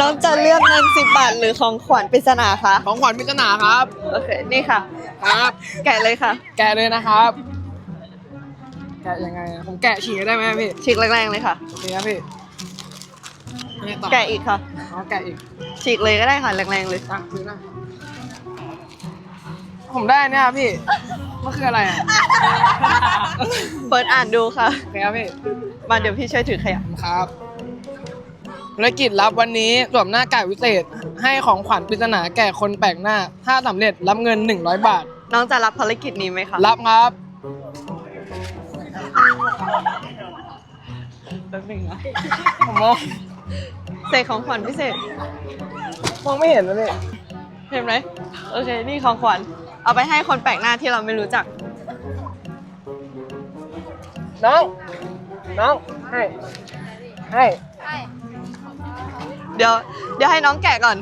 น้องจะเลือกเงินสิบบาทหรือของขวัญปริศนาคะของขวัญปริศนาครับ โอเค นี่ค่ะ ครับ แกะเลยค่ะ แกะเลยนะครับ แกะยังไงอะผมแกะฉีกได้ไหมพี่ฉีกแรงๆเลยค่ะ โอเคครับพี่ยังไงต่อแกะอีกค่ะ อ๋อแกะอีกฉีกเลยก็ได้ค่ะแรงๆเลย อะดูนะผมได้เนี่ยครับพี่มันคืออะไรอะเปิดอ่านดูค่ะโอเคครับพี่มาเดี๋ยวพี่ช่วยถือขยะ ครับ ภารกิจลับวันนี้สวมหน้ากากวิเศษ ให้ของขวัญปริศนาแก่คนแปลกหน้า ถ้าสำเร็จรับเงิน 100 บาท น้องจะรับภารกิจนี้ไหมคะ รับครับแป๊บนึงนะผมมองเศษของขวัญพิเศษ มองไม่เห็นนะพี่เห็นไหมโอเค นี่ของขวัญ เอาไปให้คนแปลกหน้าที่เราไม่รู้จัก น้อง น้อง ให้ ให้ เดี๋ยวเดี๋ยวให้น้องแกะก่อน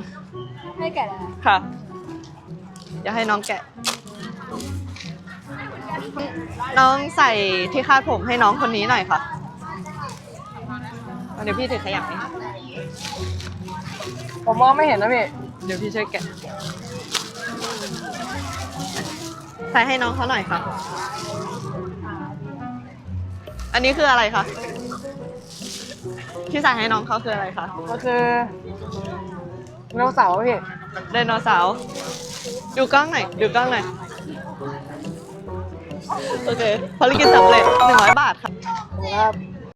ให้แกะอะไรค่ะ เดี๋ยวให้น้องแกะ น้องใส่ที่คาดผมให้น้องคนนี้หน่อยค่ะ เดี๋ยวพี่ถือขยะให้ผมมองไม่เห็นนะพี่ เดี๋ยวพี่ช่วยแกะ ใส่ให้น้องเขาหน่อยค่ะ อันนี้คืออะไรคะ ที่ใส่ให้น้องเขาคืออะไรคะก็คือไดโนเสาร์พี่ไดโนเสาร์ดูกล้องหน่อยดูกล้องหน่อยโอเคภารกิจสำเร็จหนึ่งร้อยบาทค่ะขอบคุณครับ